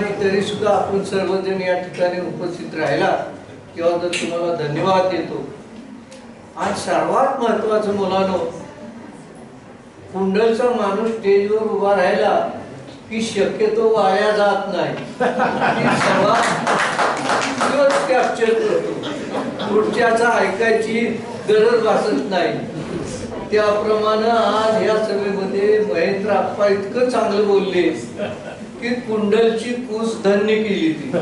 आली तरी सुद्धा आपण सर्वजण या ठिकाणी उपस्थित राहिला. तेव्हा तर तुम्हाला धन्यवाद देतो. आज सर्वात महत्वाचं मुलानो कुंडलचा माणूस स्टेजवर उभा राहिला की शक्यतो वाया जात नाही. कॅप्चर करतो. पुढच्याचा ऐकायची गरज भासत नाही. त्याप्रमाणे आज या सभेमध्ये महेंद्र आप्पा इतकं चांगलं बोलले. की कुंडलची कूस धन्य केली ती.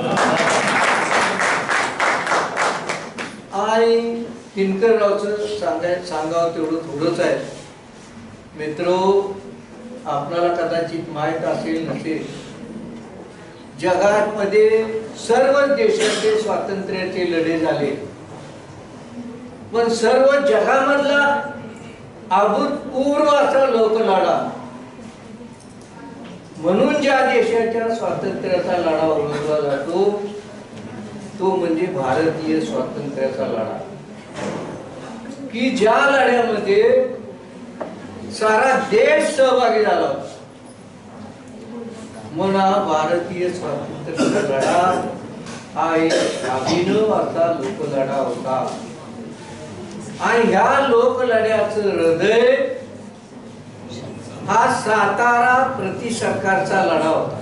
आणि किनकररावचं सांगाय सांगावं तेवढं थोडंच आहे. मित्र आपणाला कदाचित माहीत असेल नसेल. जगामध्ये सर्व देशाचे स्वातंत्र्याचे लढे झाले. पण सर्व जगामधला अभूतपूर्व असा लोकलढा म्हणून ज्या देशाच्या स्वातंत्र्याचा लढा ओळखला जातो तो म्हणजे भारतीय स्वातंत्र्याचा लढा की ज्या लढ्यामध्ये सारा देश सहभागी झाला होता. म्हणा भारतीय स्वातंत्र्याचा लढा हा एक अभिनव असा लोकलढा होता आणि ह्या लोकलढ्याचं हृदय हा सातारा प्रति सरकारचा लढा होता.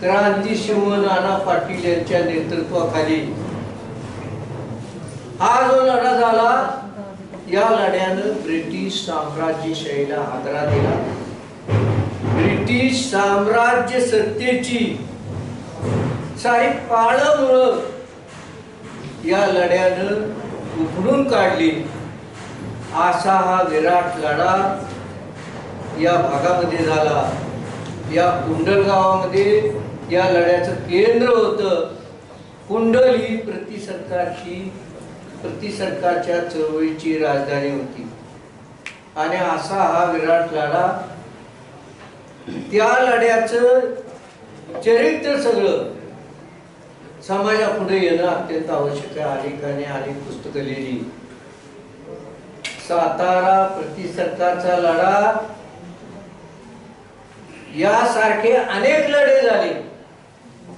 क्रांती सिंह नाना पाटील यांच्या नेतृत्वाखाली हा जो लढा झाला या लढ्यानं ब्रिटिश साम्राज्यशाहीला आदरा दिला. ब्रिटिश साम्राज्य सत्तेची सारी पाळमुळं या लढ्यानं उखडून काढली. असा हा विराट लढा या भागामध्ये झाला. या कुंडल गावामध्ये या लढ्याचं केंद्र होतं. कुंडल ही प्रतिसरकारची प्रतिसरकारच्या चळवळीची राजधानी होती. आणि असा हा विराट लढा त्या लढ्याचं चरित्र सगळं समाजापुढे येणं अत्यंत आवश्यक आहे. अनेकाने अनेक पुस्तकं लिहिली. सातारा प्रति लढा. यासारखे अनेक लढे झाले.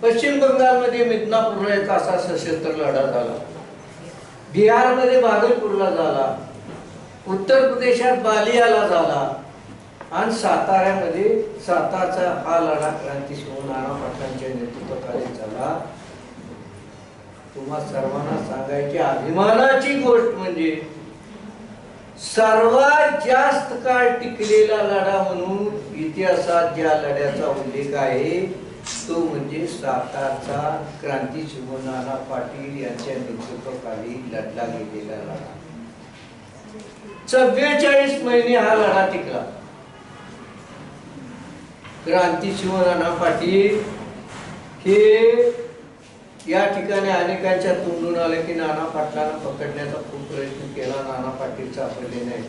पश्चिम बंगालमध्ये मिदनापूरला एक असा सशस्त्र लढा झाला. बिहारमध्ये भागलपूरला झाला. उत्तर प्रदेशात बालियाला झाला. आणि साताऱ्यामध्ये साताचा हा लढा क्रांती शिव नाना पाटलांच्या नेतृत्वाखाली झाला. तुम्हा सर्वांना सांगायची अभिमानाची गोष्ट म्हणजे सर्वात जास्त काळ टिकलेला लढा म्हणून इतिहासात ज्या लढ्याचा उल्लेख आहे तो म्हणजे सातारचा क्रांती नाना पाटील यांच्या नेतृत्वाखाली लढला गेलेला लढा. चव्वेचाळीस महिने हा लढा टिकला. क्रांती नाना पाटील हे या ठिकाणी अनेकांच्या तोंडून आले की नाना पाटलांना पकडण्याचा खूप प्रयत्न केला. नाना पाटील सापडले नाही.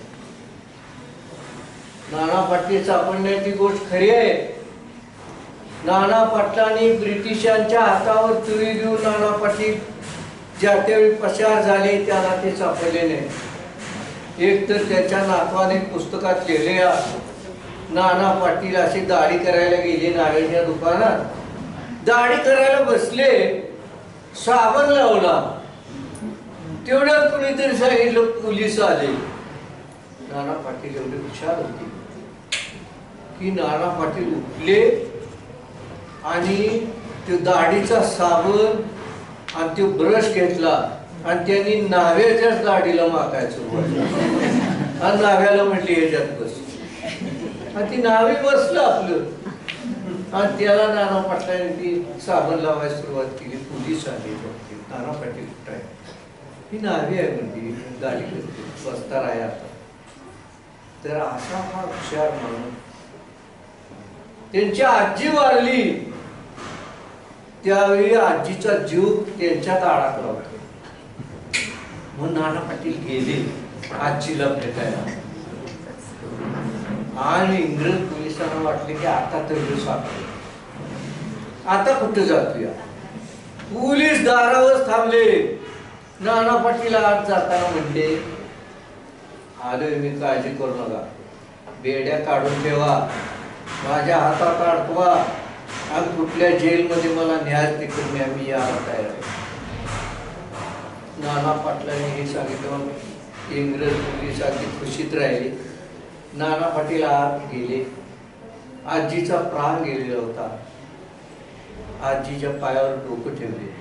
नाना पाटील सापडण्याची गोष्ट खरी आहे. नाना पाटलांनी ब्रिटिशांच्या हातावर चुरी देऊन नाना पाटील ज्या त्यावेळी पसार झाले त्याला ते सापडले नाही. एक तर त्याच्या नातवाने पुस्तकात लिहिले नाना पाटील अशी दाढी करायला गेले नाण्याच्या दुकानात. दाढी करायला बसले साबण लावला. तेवढ्यात कुणीतरी सांगितलं पोलीस आले. नाना पाटील एवढे हुशार होते. की नाना पाटील उठले आणि ते दाढीचा साबण आणि तो ब्रश घेतला आणि त्यांनी नाव्याच्याच दाढीला मागायचं आणि नाव्याला म्हटली याच्यात बस. आणि ती नावे बसलं आपलं. आणि त्याला नाना पाटलांनी ती साबण लावायला सुरुवात केली. पोलीस आले वरती. नाना पाटील कुठं आहे ही नावे आहे म्हणजे गाडी करते बसता आहे आता. तर असा हा हुशार माणूस त्यांची आजी वारली. त्यावेळी आजीचा जीव त्यांच्यात अडकला होता म्हणून नाना पाटील गेले आजीला भेटायला. आणि इंग्रज पोलिसांना वाटले की आता तर ह्यो आता कुठं जातोया? पोलीस दारावर थांबले. नाना पाटील आत जाताना म्हणले आलोय मी काळजी करू नका. बेड्या काढून ठेवा. माझ्या हातात अडकवा. आणि कुठल्या जेलमध्ये मला न्याय तिकडून मी आम्ही यायला तयार नाना पाटलांनी हे सांगितलं. इंग्रज पोलीस अगदी खुशीत राहिले. नाना पाटील आत गेले. आजीचा प्राण गेलेला होता. आजीच्या पायावर डोकं ठेवले.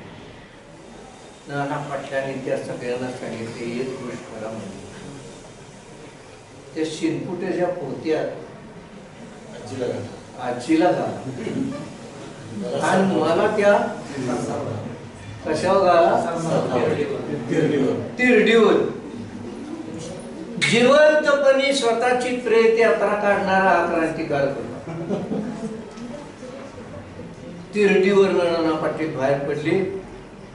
नाना पाटलांनी त्या सगळ्यांना सांगितले एक गोष्ट करा म्हणजे त्या शिनपुट्याच्या पोत्यात आजीला. आजीला घाला. आणि मला त्या कशावर घाला. तिरडीवर. जिवंतपणी स्वतःची प्रेत यात्रा काढणारा हा क्रांतिकारक ती तिरडीवर नाना पाटील बाहेर पडली.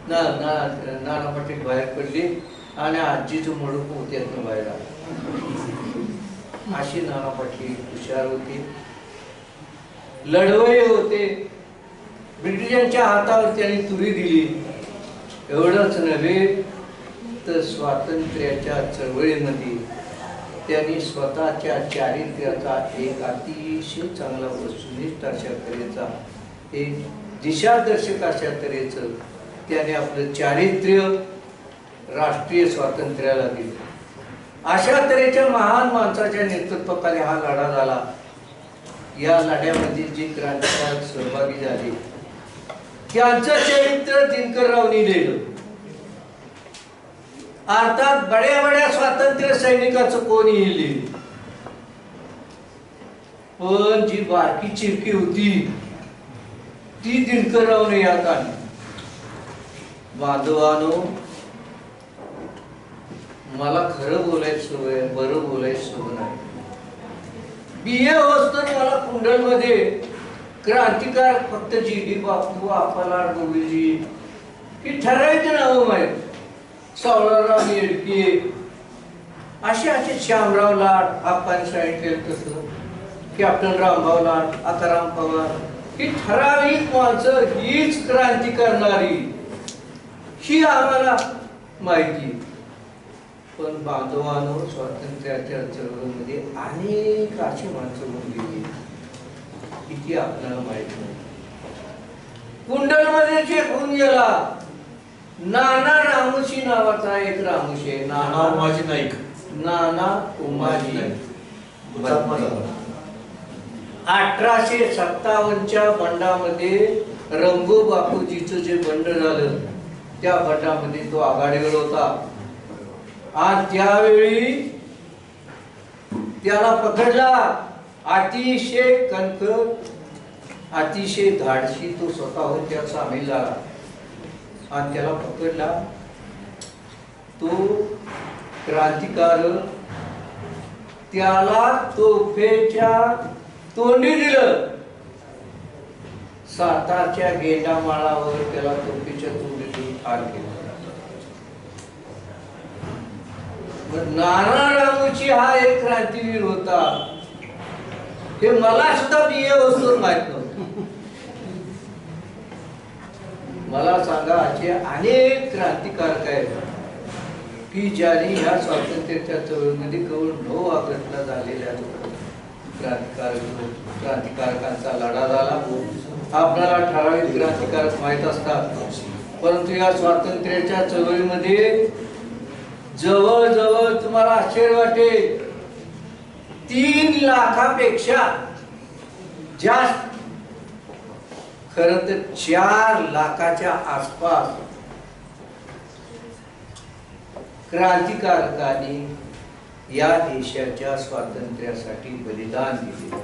ना ना नाना पाटील बाहेर पडली. आणि आजीचं मडूक होत्यातनं बाहेर. आलं अशी नाना पाटील हुशार होती. लढवय होते. ब्रिटिशांच्या हातावर त्यांनी तुरी दिली. एवढंच नव्हे तर स्वातंत्र्याच्या चळवळीमध्ये त्यांनी स्वतःच्या चारित्र्याचा एक अतिशय चांगला वस्तुनिष्ठ अशा तऱ्हेचा एक दिशादर्शक अशा तऱ्हेचं त्याने आपलं चारित्र्य राष्ट्रीय स्वातंत्र्याला दिलं. अशा तऱ्हेच्या महान माणसाच्या नेतृत्वाखाली हा लढा झाला. या लढ्यामध्ये जी क्रांतिकार सहभागी झाली त्यांचं चरित्र दिनकररावनी लिहिलं. अर्थात बड्या बड्या स्वातंत्र्य सैनिकाचं कोणी लिहिलं पण जी बारकी चिरकी होती ती दिनकररावने यात आली बांधवानो मला खरं बोलायची सवय आहे, बरं बोलायची सवय नाही. बी ए मला कुंडलमध्ये क्रांतिकार फक्त जी डी बापू आपाला गोविलजी ही ठरायची नावं माहीत. सावळाराव येडके असे असे श्यामराव लाट आपण सांगितले तसं कॅप्टन रामभाव लाट आताराम पवार ही ठराविक माणसं हीच क्रांती करणारी. ही आम्हाला माहिती. पण बांधवानो स्वातंत्र्याच्या चळवळीमध्ये अनेक अशी माणसं गेली किती आपल्याला माहीत नाही. कुंडलमध्ये जे होऊन गेला नाना रामोशी नावाचा एक रामोशी नाना माझी नाईक. नाना उमाजी. झाला. अठराशे सत्तावन्नच्या बंडामध्ये रंगो बापूजीचं जे बंड झालं त्या बंडामध्ये तो आघाडीवर होता. आणि त्यावेळी त्याला पकडला. अतिशय कणक अतिशय धाडशी तो स्वतःहून त्यात सामील झाला. आणि त्याला पकडला. तो क्रांतिकारक त्याला तोफेच्या तोंडी दिलं. सातारच्या गेंडामाळावर त्याला तोफेच्या तोंडीतून ठार केलं. मग हा एक क्रांतीवीर होता. हे मला सुद्धा बिये वस्तू माहीत नव्हतं. मला सांगा असे अनेक क्रांतिकारक आहेत की ज्यांनी ह्या स्वातंत्र्याच्या चळवळीमध्ये कवळ नऊ ऑगस्टला झालेल्या क्रांतिकारक क्रांतिकारकांचा लढा झाला. आपल्याला ठराविक क्रांतिकारक माहीत असतात. परंतु या स्वातंत्र्याच्या चळवळीमध्ये जवळ जवळ तुम्हाला आश्चर्य वाटेल. तीन लाखापेक्षा जास्त खर तर चार लाखाच्या आसपास क्रांतिकारकांनी या देशाच्या स्वातंत्र्यासाठी बलिदान दिले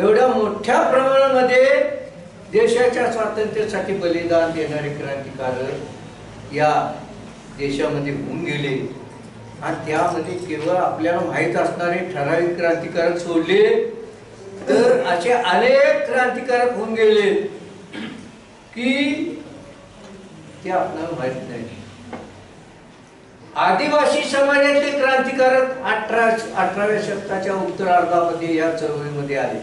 एवढ्या मोठ्या प्रमाणामध्ये देशाच्या स्वातंत्र्यासाठी बलिदान देणारे क्रांतिकारक या देशामध्ये होऊन गेले. आणि त्यामध्ये केवळ आपल्याला माहीत असणारे ठराविक क्रांतिकारक सोडले तर असे अनेक क्रांतिकारक होऊन गेले की ते आपल्याला माहीत नाही. आदिवासी समाजातले क्रांतिकारक अठरा अठराव्या शतकाच्या उत्तरार्धामध्ये या चळवळीमध्ये आले.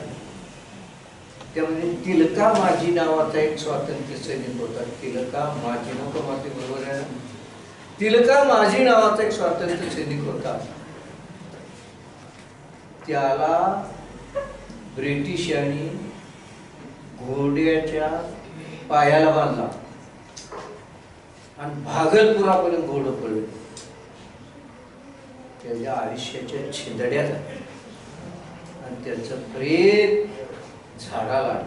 त्यामध्ये तिलका माझी नावाचा एक स्वातंत्र्य सैनिक होता. तिलका माझी नको माझी बरोबर आहे ना? तिलका माझी नावाचा एक स्वातंत्र्य सैनिक होता. त्याला ब्रिटिशांनी घोड्याच्या पायाला बांधला. आणि भागलपुरापर्यंत घोडं पडलं त्याच्या आयुष्याच्या छिंदड्या झाल्या आणि त्याचं प्रेम झाडाला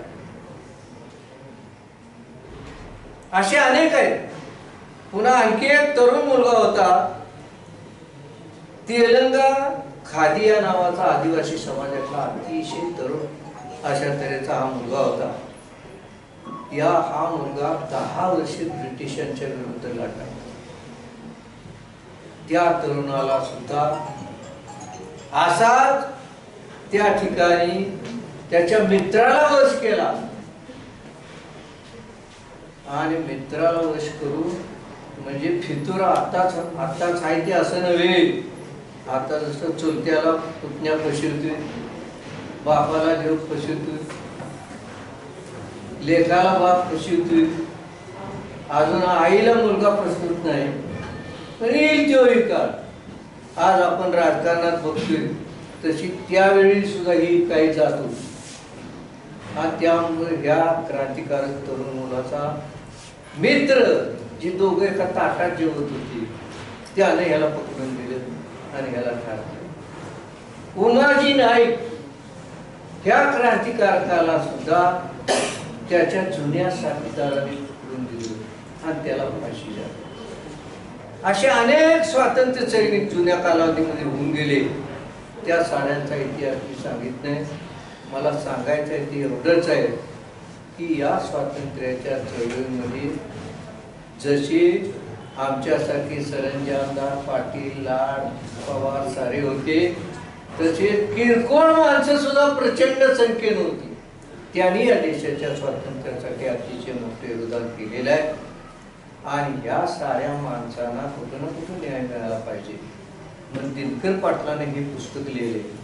असे अनेक आहेत. पुन्हा आणखी एक तरुण मुलगा होता. तेलंगा खादी या नावाचा आदिवासी समाजातला अतिशय तरुण अशा तऱ्हेचा हा मुलगा होता. या हा मुलगा दहा वर्षे ब्रिटिशांच्या विरुद्ध लढला. त्या तरुणाला सुद्धा असाच त्या ठिकाणी त्याच्या मित्राला वश केला. आणि मित्राला वश करून म्हणजे फितुरा आताच आताच आहे ते असं नव्हे. आता जसं चुलत्याला पुतण्या फसवतोय बापाला देव फसवतोय लेखाला बाप फसवतोय अजून आईला मुलगा फसवत नाही. तरी येईल तो काळ आज आपण राजकारणात बघतोय तशी त्यावेळी सुद्धा ही काही जात होती. हा त्यामुळे ह्या क्रांतिकारक तरुण मुलाचा मित्र जी दोघं एका ताटात जेवत होती त्याने ह्याला पकडून दिलं आणि ह्याला ठार केलं. उमाजी नाईक ह्या क्रांतिकारकाला सुद्धा त्याच्या जुन्या साथीदाराने पकडून दिलं आणि त्याला फाशी. असे अनेक स्वातंत्र्य सैनिक जुन्या कालावधीमध्ये होऊन गेले. त्या साड्यांचा इतिहास मी सांगित नाही मला सांगायचं आहे ते एवढंच आहे की या स्वातंत्र्याच्या चळवळीमध्ये जशी आमच्यासारखी सरंजामदार पाटील लाड पवार सारे होते तसे किरकोळ माणसं सुद्धा प्रचंड संख्येने होती. त्यांनी या देशाच्या स्वातंत्र्यासाठी अतिशय मोठे योगदान केलेलं आहे. आणि या साऱ्या माणसांना कुठं ना कुठं न्याय मिळाला पाहिजे. मग दिनकर पाटलाने हे पुस्तक लिहिले.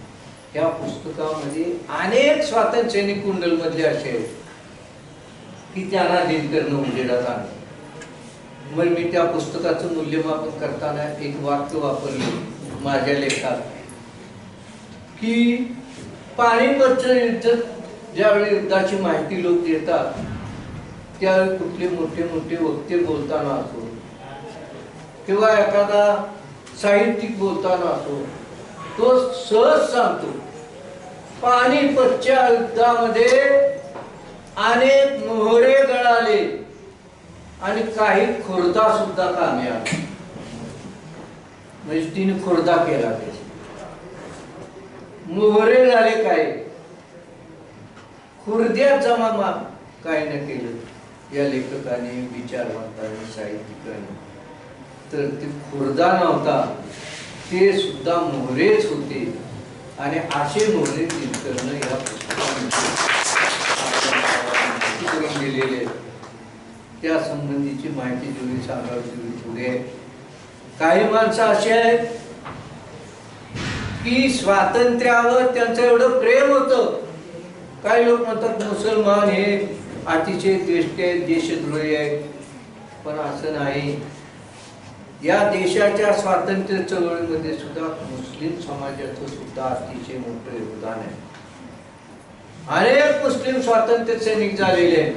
या पुस्तकामध्ये अनेक स्वातंत्र्यनिक कुंडलमधले कुंडल असे आहेत की त्यांना दिनकरनं उजेडात आणलं. मग मी त्या पुस्तकाचं मूल्यमापन करताना एक वाक्य वापरले माझ्या लेखात. की पाणीपतचं युद्ध ज्यावेळी युद्धाची माहिती लोक देतात त्यावेळी कुठले मोठे मोठे वक्ते बोलताना असो किंवा एखादा साहित्यिक बोलताना असो तो सहज सांगतो. पाणीपतच्या युद्धामध्ये अनेक मोहरे गळाले आणि काही खुर्दा सुद्धा कामे आला. म्हणजे तिने खुर्दा केला मोहरे झाले काय? खुर्द्या जमा काही न केलं. या लेखकाने विचारवंताने साहित्यिकाने तर ते खुर्दा नव्हता ते सुद्धा मोहरेच होते. आणि असे मोहरे दिनकरनं या पुस्तकामध्ये करून दिलेले त्या संबंधीची माहिती जेवढी सांगावी तेवढी काही माणसं अशी आहेत की स्वातंत्र्यावर त्यांचं एवढं प्रेम होतं. काही लोक म्हणतात मुसलमान हे अतिशय देशटे आहेत देशद्रोही आहेत पण असं नाही. या देशाच्या स्वातंत्र्य चळवळीमध्ये सुद्धा मुस्लिम समाजाचं सुद्धा अतिशय मोठं योगदान आहे. अनेक मुस्लिम स्वातंत्र्य सैनिक झालेले आहेत.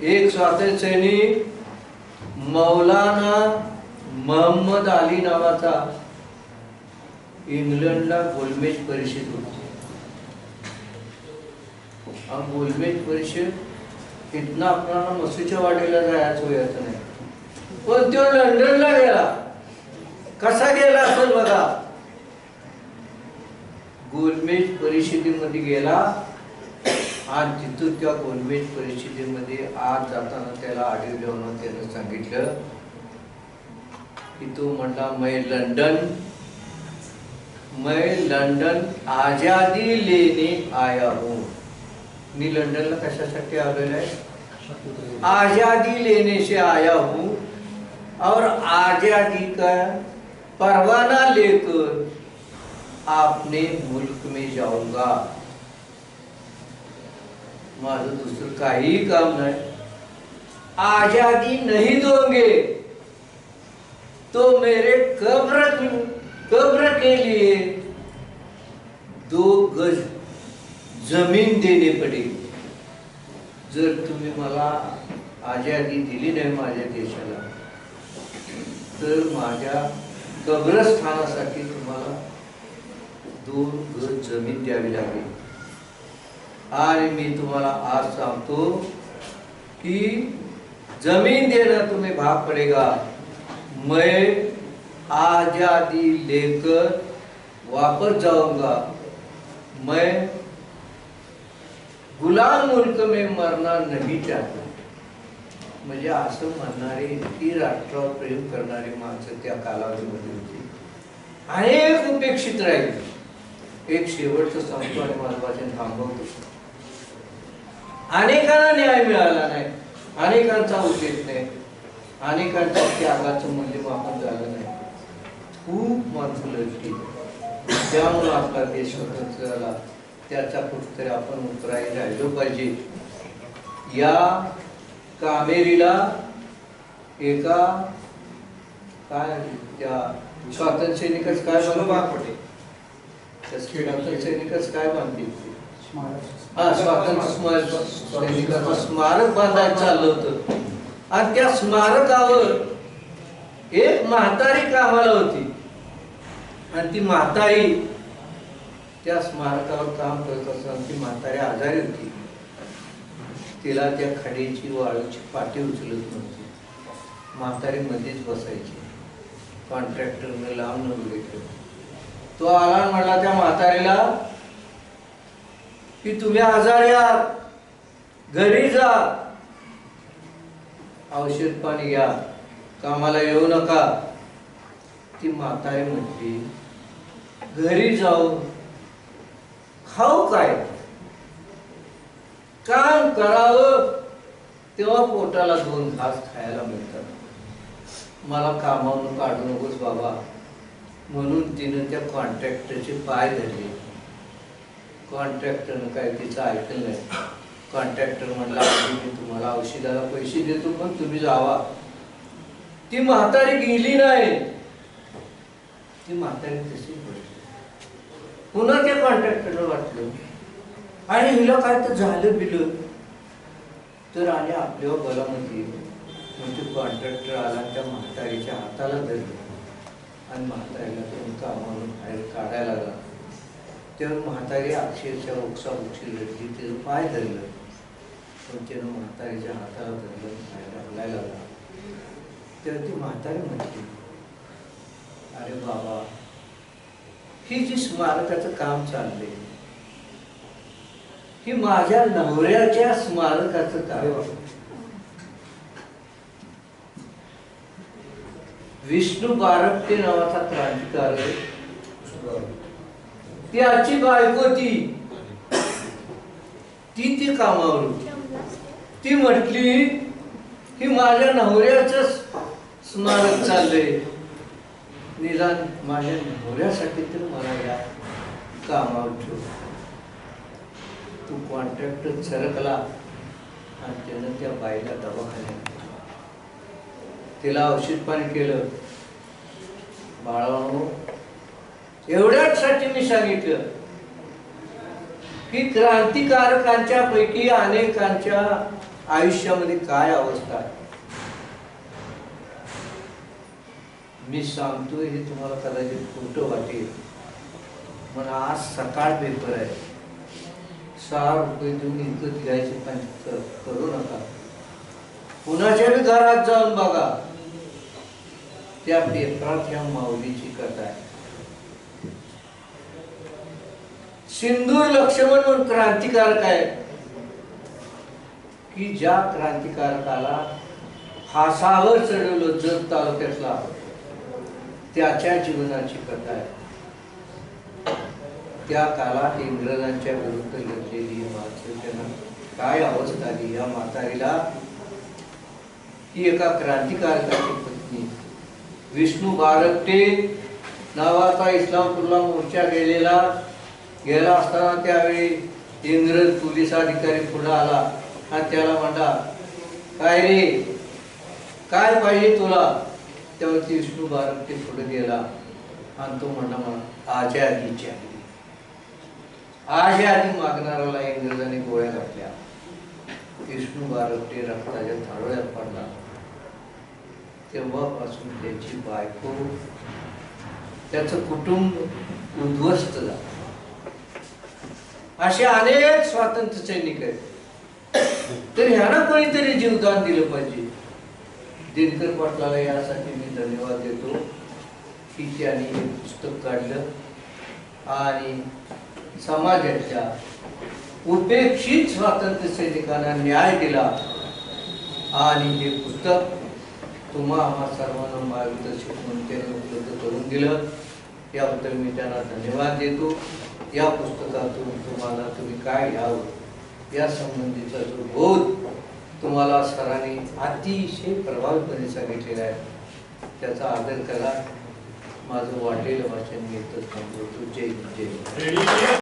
एक स्वातंत्र्य सैनिक मौलाना मोहम्मद अली नावाचा इंग्लंडला गोलमेज परिषद होती. हा गोलमेज परिषद इथनं आपल्याला मसूच्या वाटेला जायचं होत नाही. पण तो लंडनला गेला. कसा गेला असेल बघा? गोलमेज परिषदेमध्ये गेला आज तिथून त्या गोलमेज परिषदेमध्ये आज जाताना त्याला आढळल्यानं त्यानं सांगितलं की तो म्हणला मै लंडन मैं लंडन आजादी लेने आया हूँ. मी लंडनला कशासाठी आलेलो आहे आज़ादी लेने से आया हूँ और आज़ादी का परवाना लेकर आपने मुल्क में जाऊँगा। दुसरं काहीही काम नाही। आज़ादी नहीं दोगे तो मेरे कब्र कब्र के लिए दो गज जमीन देणे पडेल. जर तुम्ही मला आजादी दिली नाही माझ्या देशाला तर माझ्या कब्रस्थानासाठी तुम्हाला दोन घर जमीन द्यावी लागेल. आणि मी तुम्हाला आज सांगतो की जमीन देना तुम्हें भाग पड़ेगा. मैं आजादी लेकर वापस जाऊंगा. मैं गुलाम मुल्क में मरना नहीं चाहता। म्हणजे असं म्हणणारे इतकी राष्ट्रावर प्रेम करणारी माणसं त्या कालावधीमध्ये होती. अनेक उपेक्षित राहील. एक शेवटचं सांगतो आणि माझं वाचन थांबवतो. अनेकांना न्याय मिळाला नाही. अनेकांचा उद्देश नाही. अनेकांच्या त्यागाचं मूल्यमापन झालं नाही. खूप माणसं लढली. त्यामुळे आपला देश स्वतंत्र झाला. त्याचा कुठतरी आपण उतराई राहिलो पाहिजे. या कामेरीला एका काय त्या स्वातंत्र्य सैनिकच काय त्या स्वातंत्र्य सैनिकच काय म्हणतील? हा स्वातंत्र्य स्मारक. सैनिकाचं स्मारक बांधायचं चाललं होतं. आणि त्या स्मारकावर एक म्हातारी कामाला होती. आणि ती म्हातारी त्या स्मारकावर काम करत असताना ती म्हातारी आजारी होती. तिला त्या खडीची वाळूची पाठी उचलत नव्हती. म्हातारी मध्येच बसायची. कॉन्ट्रॅक्टरने लावून घेतलं. तो आला म्हणला त्या म्हातारीला की तुम्ही आजारी आहात. घरी जा. औषध पाणी घ्या. कामाला येऊ नका. ती म्हातारी म्हटली घरी जाऊ. ठाऊक काय काम करावं? तेव्हा पोटाला दोन घास खायला मिळतात. मला कामावरून काढू नकोस बाबा. म्हणून तिनं त्या कॉन्ट्रॅक्टरचे पाय धरले. कॉन्ट्रॅक्टरनं काय तिचं ऐकलं नाही. कॉन्ट्रॅक्टर म्हणला मी तुम्हाला औषधाला पैसे देतो पण तुम्ही जावा. ती म्हातारी गेली नाही. ती म्हातारी तशी बसली पुन्हा त्या कॉन्ट्रॅक्टरला वाटलं. आणि हिला काय तर झालं बिलं. तर आणि आपल्या बलामध्ये म्हणजे कॉन्ट्रॅक्टर आला त्या म्हातारीच्या हाताला धरलं. आणि म्हातारीला तुम्ही कामावरून बाहेर काढायला लागला. तेव्हा म्हातारी अक्षरशः उकसा उकशी लढली तिचं पाय धरलं. पण त्यानं म्हातारीच्या हाताला धरलं बाहेर हलायला लागला. तेव्हा ती म्हातारी म्हटली अरे बाबा ही जी स्मारकाचं काम चाललंय ही माझ्या नवऱ्याच्या स्मारकाचं काम विष्णू बारपटे नावाचा क्रांतिकारी ती आजची बायको ती. ती ती कामावर ती म्हटली की माझ्या नवऱ्याच स्मारक चाललंय. निदान माझ्या नवऱ्यासाठी तर मला या कामावर ठेव. तू कॉन्ट्रॅक्टर सरकला आणि त्यानं त्या बाईला दवाखान्यात तिला औषध पाणी केलं. बाळानो एवढ्याचसाठी मी सांगितलं की क्रांतिकारकांच्या पैकी अनेकांच्या आयुष्यामध्ये काय अवस्था आहे? मी सांगतोय हे तुम्हाला कदाचित खोटं वाटेल पण आज सकाळ पेपर आहे. सहा रुपये देऊन विकत घ्यायचे पण करू नका. कुणाच्या बी घरात जाऊन बघा. त्या पेपरात ह्या माऊलीची कथा आहे. सिंधू लक्ष्मण म्हणून क्रांतिकारक आहे. की ज्या क्रांतिकारकाला फासावर चढवलं जत तालुक्यातला. त्याच्या जीवनाची कथा आहे. त्या काळात इंग्रजांच्या विरुद्ध लढलेली ही काय अवस्था आली? या म्हातारीला ही एका क्रांतिकारकाची पत्नी विष्णू बारकटे नावाचा इस्लामपूरला मोर्चा गेलेला गेला असताना त्यावेळी इंग्रज पोलीस अधिकारी पुढे आला आणि त्याला म्हणला काय रे? काय पाहिजे तुला? त्यावरती विष्णू बारकटे पुढे गेला आणि तो म्हणला मला आजादी चाहिए आधी या आधी मागणाऱ्याला इंग्रजांनी गोळ्या घातल्या. विष्णू बारपटे रक्ताच्या थाळोळ्यात पडला. तेव्हापासून त्याची बायको त्याचं कुटुंब उद्ध्वस्त झालं. असे अनेक स्वातंत्र्य सैनिक आहेत. तर ह्यांना कोणीतरी जीवदान दिलं पाहिजे? दिनकर पाटलाला यासाठी मी धन्यवाद देतो. की त्यांनी हे पुस्तक काढलं. आणि समाजाच्या उपेक्षित स्वातंत्र्य सैनिकांना न्याय दिला. आणि हे पुस्तक तुम्हा आम्हा सर्वांना मार्गदर्शक म्हणून त्यांनी उपलब्ध करून दिलं. याबद्दल मी त्यांना धन्यवाद देतो. या पुस्तकातून तुम्हाला तुम्ही काय घ्यावं? या संबंधीचा जो बोध तुम्हाला सरांनी अतिशय प्रभावीपणे सांगितलेला आहे. त्याचा आदर करा. माझं वाटेल भाषण मी इथं थांबवतो. जय जय